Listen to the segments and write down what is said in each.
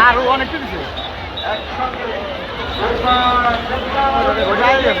আর ও অনেকটা দিছে ওটাই গেছে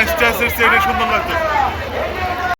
রাইস চাষের চেয়ে সুন্দর লাগতো